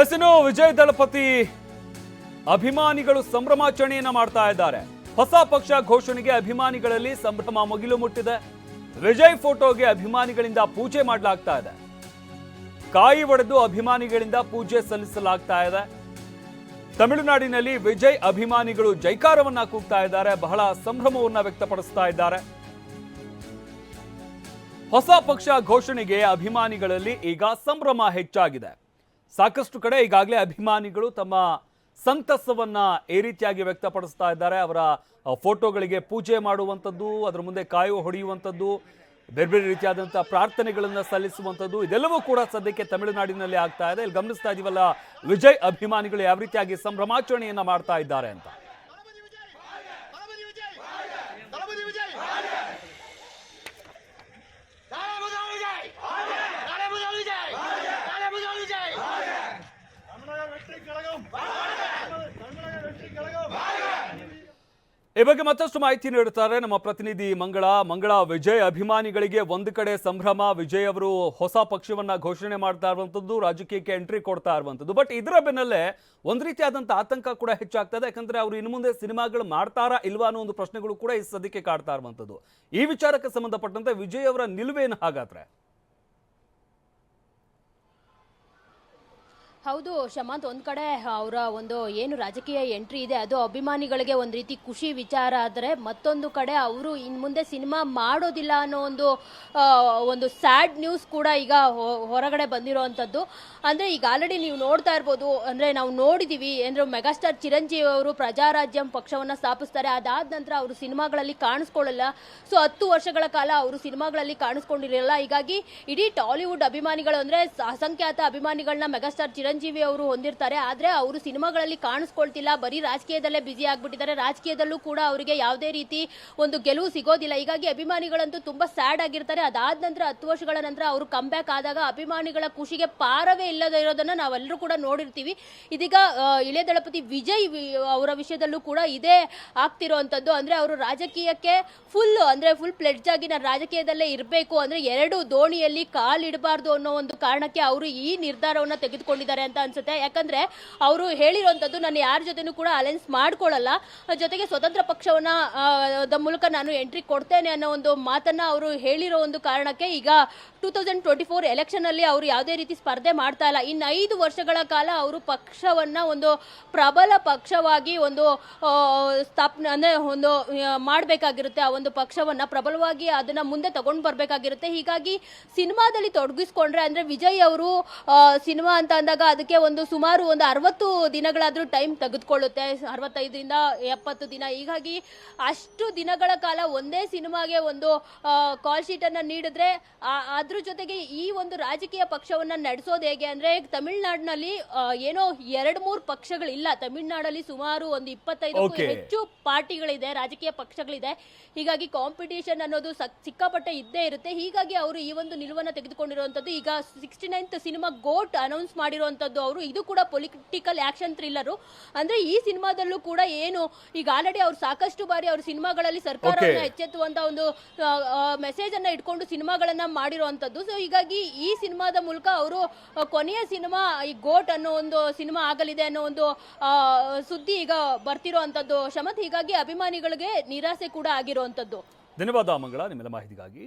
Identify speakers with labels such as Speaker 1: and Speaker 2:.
Speaker 1: S Vijay ದಳಪತಿ ಅಭಿಮಾನಿಗಳು ಸಂಭ್ರಮಾಚರಣೆಯನ್ನ ಮಾಡ್ತಾ ಇದ್ದಾರೆ. ಹೊಸ ಪಕ್ಷ ಘೋಷಣೆಗೆ ಅಭಿಮಾನಿಗಳಲ್ಲಿ ಸಂಭ್ರಮ ಮುಗಿಲು ಮುಟ್ಟಿದೆ. ವಿಜಯ್ ಫೋಟೋಗೆ ಅಭಿಮಾನಿಗಳಿಂದ ಪೂಜೆ ಮಾಡಲಾಗ್ತಾ ಇದೆ. ಕಾಯಿ ಒಡೆದು ಅಭಿಮಾನಿಗಳಿಂದ ಪೂಜೆ ಸಲ್ಲಿಸಲಾಗ್ತಾ ಇದೆ. ತಮಿಳುನಾಡಿನಲ್ಲಿ ವಿಜಯ್ ಅಭಿಮಾನಿಗಳು ಜೈಕಾರವನ್ನ ಕೂಗ್ತಾ ಇದ್ದಾರೆ. ಬಹಳ ಸಂಭ್ರಮವನ್ನ ವ್ಯಕ್ತಪಡಿಸ್ತಾ ಇದ್ದಾರೆ. ಹೊಸ ಪಕ್ಷ ಘೋಷಣೆಗೆ ಅಭಿಮಾನಿಗಳಲ್ಲಿ ಈಗ ಸಂಭ್ರಮ ಹೆಚ್ಚಾಗಿದೆ. ಸಾಕಷ್ಟು ಕಡೆ ಈಗಾಗಲೇ ಅಭಿಮಾನಿಗಳು ತಮ್ಮ ಸಂತಸವನ್ನ ಈ ರೀತಿಯಾಗಿ ವ್ಯಕ್ತಪಡಿಸ್ತಾ ಇದ್ದಾರೆ. ಅವರ ಫೋಟೋಗಳಿಗೆ ಪೂಜೆ ಮಾಡುವಂಥದ್ದು, ಅದರ ಮುಂದೆ ಕಾಯು ಹೊಡೆಯುವಂಥದ್ದು, ಬೇರೆ ಬೇರೆ ರೀತಿಯಾದಂಥ ಪ್ರಾರ್ಥನೆಗಳನ್ನು ಸಲ್ಲಿಸುವಂಥದ್ದು, ಇದೆಲ್ಲವೂ ಕೂಡ ಸದ್ಯಕ್ಕೆ ತಮಿಳುನಾಡಿನಲ್ಲಿ ಆಗ್ತಾ ಇದೆ. ಇಲ್ಲಿ ಗಮನಿಸ್ತಾ ಇದೀವಲ್ಲ, ವಿಜಯ್ ಅಭಿಮಾನಿಗಳು ಯಾವ ರೀತಿಯಾಗಿ ಸಂಭ್ರಮಾಚರಣೆಯನ್ನು ಮಾಡ್ತಾ ಇದ್ದಾರೆ ಅಂತ. ಈ ಬಗ್ಗೆ ಮತ್ತಷ್ಟು ಮಾಹಿತಿ ನೀಡುತ್ತಾರೆ ನಮ್ಮ ಪ್ರತಿನಿಧಿ ಮಂಗಳ. ಮಂಗಳ, ವಿಜಯ್ ಅಭಿಮಾನಿಗಳಿಗೆ ಒಂದು ಕಡೆ ಸಂಭ್ರಮ. ವಿಜಯ್ ಅವರು ಹೊಸ ಪಕ್ಷವನ್ನ ಘೋಷಣೆ ಮಾಡ್ತಾ ಇರುವಂತದ್ದು ರಾಜಕೀಯಕ್ಕೆ ಎಂಟ್ರಿ ಕೊಡ್ತಾ ಇರುವಂತದ್ದು ಬಟ್ ಇದರ ಬೆನ್ನಲ್ಲೇ ಒಂದು ರೀತಿಯಾದಂತ ಆತಂಕ ಕೂಡ ಹೆಚ್ಚಾಗ್ತದೆ. ಯಾಕಂದ್ರೆ ಅವರು ಇನ್ನು ಮುಂದೆ ಸಿನಿಮಾಗಳು ಮಾಡ್ತಾರಾ ಇಲ್ವಾ ಅನ್ನೋ ಒಂದು ಪ್ರಶ್ನೆಗಳು ಕೂಡ ಈ ಸದ್ಯಕ್ಕೆ ಕಾಡ್ತಾ ಇರುವಂತದ್ದು ಈ ವಿಚಾರಕ್ಕೆ ಸಂಬಂಧಪಟ್ಟಂತೆ ವಿಜಯ್ ಅವರ ನಿಲುವೇನು ಹಾಗಾದ್ರೆ?
Speaker 2: ಹೌದು, ಶಮಂತ್, ಒಂದ್ ಕಡೆ ಅವರ ಒಂದು ಏನು ರಾಜಕೀಯ ಎಂಟ್ರಿ ಇದೆ, ಅದು ಅಭಿಮಾನಿಗಳಿಗೆ ಒಂದ್ ರೀತಿ ಖುಷಿ ವಿಚಾರ ಆದರೆ ಮತ್ತೊಂದು ಕಡೆ ಅವರು ಇನ್ ಮುಂದೆ ಸಿನಿಮಾ ಮಾಡೋದಿಲ್ಲ ಅನ್ನೋ ಒಂದು ಒಂದು ಸ್ಯಾಡ್ ನ್ಯೂಸ್ ಕೂಡ ಈಗ ಹೊರಗಡೆ ಬಂದಿರುವಂಥದ್ದು ಅಂದ್ರೆ ಈಗ ಆಲ್ರೆಡಿ ನೀವು ನೋಡ್ತಾ ಇರ್ಬೋದು, ಅಂದ್ರೆ ನಾವು ನೋಡಿದೀವಿ, ಅಂದ್ರೆ ಮೆಗಾಸ್ಟಾರ್ ಚಿರಂಜೀವಿ ಅವರು ಪ್ರಜಾರಾಜ್ಯಂ ಪಕ್ಷವನ್ನ ಸ್ಥಾಪಿಸ್ತಾರೆ, ಅದಾದ ನಂತರ ಅವರು ಸಿನಿಮಾಗಳಲ್ಲಿ ಕಾಣಿಸ್ಕೊಳ್ಳಲ್ಲ. ಸೊ, ಹತ್ತು ವರ್ಷಗಳ ಕಾಲ ಅವರು ಸಿನಿಮಾಗಳಲ್ಲಿ ಕಾಣಿಸ್ಕೊಂಡಿರಲಿಲ್ಲ. ಹೀಗಾಗಿ ಇಡೀ ಟಾಲಿವುಡ್ ಅಭಿಮಾನಿಗಳು ಅಂದ್ರೆ ಅಸಂಖ್ಯಾತ ಅಭಿಮಾನಿಗಳನ್ನ ಮೆಗಾಸ್ಟಾರ್ ಚಿರಂಜೀವಿ ಅವರು ಹೊಂದಿರ್ತಾರೆ. ಆದ್ರೆ ಅವರು ಸಿನಿಮಾಗಳಲ್ಲಿ ಕಾಣಿಸ್ಕೊಳ್ತಿಲ್ಲ. ಬರೀ ರಾಜಕೀಯದಲ್ಲೇ ಬ್ಯುಸಿ ಆಗ್ಬಿಟ್ಟಿದ್ದಾರೆ. ರಾಜಕೀಯದಲ್ಲೂ ಕೂಡ ಅವರಿಗೆ ಯಾವುದೇ ರೀತಿ ಒಂದು ಗೆಲುವು ಸಿಗೋದಿಲ್ಲ. ಹೀಗಾಗಿ ಅಭಿಮಾನಿಗಳಂತೂ ತುಂಬಾ ಸ್ಯಾಡ್ ಆಗಿರ್ತಾರೆ. ಅದಾದ ನಂತರ ಹತ್ತು ವರ್ಷಗಳ ನಂತರ ಅವರು ಕಮ್ ಬ್ಯಾಕ್ ಆದಾಗ ಅಭಿಮಾನಿಗಳ ಖುಷಿಗೆ ಪಾರವೇ ಇಲ್ಲದ ಇರೋದನ್ನ ನಾವೆಲ್ಲರೂ ಕೂಡ ನೋಡಿರ್ತೀವಿ. ಇದೀಗ ಇಳೆ ದಳಪತಿ ವಿಜಯ್ ಅವರ ವಿಷಯದಲ್ಲೂ ಕೂಡ ಇದೇ ಆಗ್ತಿರೋವಂಥದ್ದು ಅಂದ್ರೆ ಅವರು ರಾಜಕೀಯಕ್ಕೆ ಫುಲ್ ಅಂದ್ರೆ ಫುಲ್ ಪ್ಲೆಡ್ಜ್ ಆಗಿ ನಾನು ರಾಜಕೀಯದಲ್ಲೇ ಇರಬೇಕು. ಅಂದ್ರೆ ಎರಡು ದೋಣಿಯಲ್ಲಿ ಕಾಲಿಡಬಾರ್ದು ಅನ್ನೋ ಒಂದು ಕಾರಣಕ್ಕೆ ಅವರು ಈ ನಿರ್ಧಾರವನ್ನ ತೆಗೆದುಕೊಂಡಿದ್ದಾರೆ. ಅಂತ ಅನ್ಸುತ್ತೆ. ಯಾಕಂದ್ರೆ ಅವರು ಹೇಳಿರುವಂತದ್ದು ನಾನು ಯಾರ ಜೊತೆನೂ ಕೂಡ ಅಲೈನ್ಸ್ ಮಾಡ್ಕೊಳ್ಳಲ್ಲ ಜೊತೆಗೆ ಸ್ವತಂತ್ರ ಪಕ್ಷವನ್ನ ಮೂಲಕ ನಾನು ಎಂಟ್ರಿ ಕೊಡ್ತೇನೆ ಅನ್ನೋ ಒಂದು ಮಾತನ್ನ ಅವರು ಹೇಳಿರೋ ಒಂದು ಕಾರಣಕ್ಕೆ ಈಗ two thousand twenty four election ಅಲ್ಲಿ ಅವರು ಯಾವುದೇ ರೀತಿ ಸ್ಪರ್ಧೆ ಮಾಡ್ತಾ ಇಲ್ಲ. ಇನ್ನು ಐದು ವರ್ಷಗಳ ಕಾಲ ಅವರು ಪಕ್ಷವನ್ನ ಒಂದು ಪ್ರಬಲ ಪಕ್ಷವಾಗಿ ಒಂದು ಸ್ಥಾಪನೆ, ಅಂದ್ರೆ ಒಂದು ಮಾಡಬೇಕಾಗಿರುತ್ತೆ. ಆ ಒಂದು ಪಕ್ಷವನ್ನ ಪ್ರಬಲವಾಗಿ ಅದನ್ನ ಮುಂದೆ ತಗೊಂಡು ಬರ್ಬೇಕಾಗಿರುತ್ತೆ. ಹೀಗಾಗಿ ಸಿನಿಮಾದಲ್ಲಿ ತೊಡಗಿಸ್ಕೊಂಡ್ರೆ ಅಂದ್ರೆ ವಿಜಯ್ ಅವರು ಸಿನಿಮಾ ಅಂತ ಅಂದಾಗ ಅದಕ್ಕೆ ಒಂದು ಸುಮಾರು ಒಂದು ಅರವತ್ತು ದಿನಗಳಾದ್ರೂ ಟೈಮ್ ತೆಗೆದುಕೊಳ್ಳುತ್ತೆ. ಅರವತ್ತೈದರಿಂದ ಎಪ್ಪತ್ತು ದಿನ. ಹೀಗಾಗಿ ಅಷ್ಟು ದಿನಗಳ ಕಾಲ ಒಂದೇ ಸಿನಿಮಾಗೆ ಒಂದು ಕಾಲ್ ಶೀಟ್ ಅನ್ನ ನೀಡಿದ್ರೆ ಅದ್ರ ಜೊತೆಗೆ ಈ ಒಂದು ರಾಜಕೀಯ ಪಕ್ಷವನ್ನ ನಡೆಸೋದು ಹೇಗೆ ಅಂದ್ರೆ ತಮಿಳುನಾಡಿನಲ್ಲಿ ಏನೋ ಎರಡು ಮೂರು ಪಕ್ಷಗಳಿಲ್ಲ. ತಮಿಳ್ನಾಡಲ್ಲಿ ಸುಮಾರು ಒಂದು ಇಪ್ಪತ್ತೈದಕ್ಕೂ. ಹೆಚ್ಚು ಪಾರ್ಟಿಗಳಿದೆ ರಾಜಕೀಯ ಪಕ್ಷಗಳಿದೆ. ಹೀಗಾಗಿ ಕಾಂಪಿಟೇಷನ್ ಅನ್ನೋದು ಸಕ್- ಸಿಕ್ಕಾಪಟ್ಟೆ ಇದ್ದೇ ಇರುತ್ತೆ. ಹೀಗಾಗಿ ಅವರು ಈ ಒಂದು ನಿಲುವನ್ನ ತೆಗೆದುಕೊಂಡಿರುವಂತದ್ದು. ಈಗ sixty ninth cinema GOAT announce ಮಾಡಿರುವಂತದ್ದು ಅವರು. ಇದು ಕೂಡ ಪೊಲಿಟಿಕಲ್ ಆ್ಯಕ್ಷನ್ ಥ್ರಿಲ್ಲರು ಅಂದ್ರೆ ಈ ಸಿನಿಮಾದಲ್ಲೂ ಕೂಡ ಏನು ಈಗ ಆಲ್ರೆಡಿ ಅವ್ರು ಸಾಕಷ್ಟು ಬಾರಿ ಅವ್ರ ಸಿನಿಮಾಗಳಲ್ಲಿ ಸರ್ಕಾರವನ್ನ
Speaker 1: ಎಚ್ಚೆತ್ತುವಂಥ
Speaker 2: ಎಚ್ಚೆತ್ತುವಂತ ಒಂದು ಮೆಸೇಜ್ ಅನ್ನ ಇಟ್ಕೊಂಡು ಸಿನಿಮಾಗಳನ್ನ ಮಾಡಿರುವಂಥದ್ದು ಸೊ ಹೀಗಾಗಿ ಈ ಸಿನಿಮಾದ ಮೂಲಕ ಅವರು ಕೊನೆಯ ಸಿನಿಮಾ ಈ ಗೋಟ್ ಅನ್ನೋ ಒಂದು ಸಿನಿಮಾ ಆಗಲಿದೆ ಅನ್ನೋ ಒಂದು ಆ, ಸುದ್ದಿ ಈಗ ಬರ್ತಿರೋಂಥದ್ದು ಶಮತ್ ಹೀಗಾಗಿ ಅಭಿಮಾನಿಗಳಿಗೆ ನಿರಾಸೆ ಕೂಡ ಆಗಿರುವಂತದ್ದು.
Speaker 1: ಧನ್ಯವಾದ ಮಂಗಳ ನಿಮ್ಮೆಲ್ಲ ಮಾಹಿತಿಗಾಗಿ.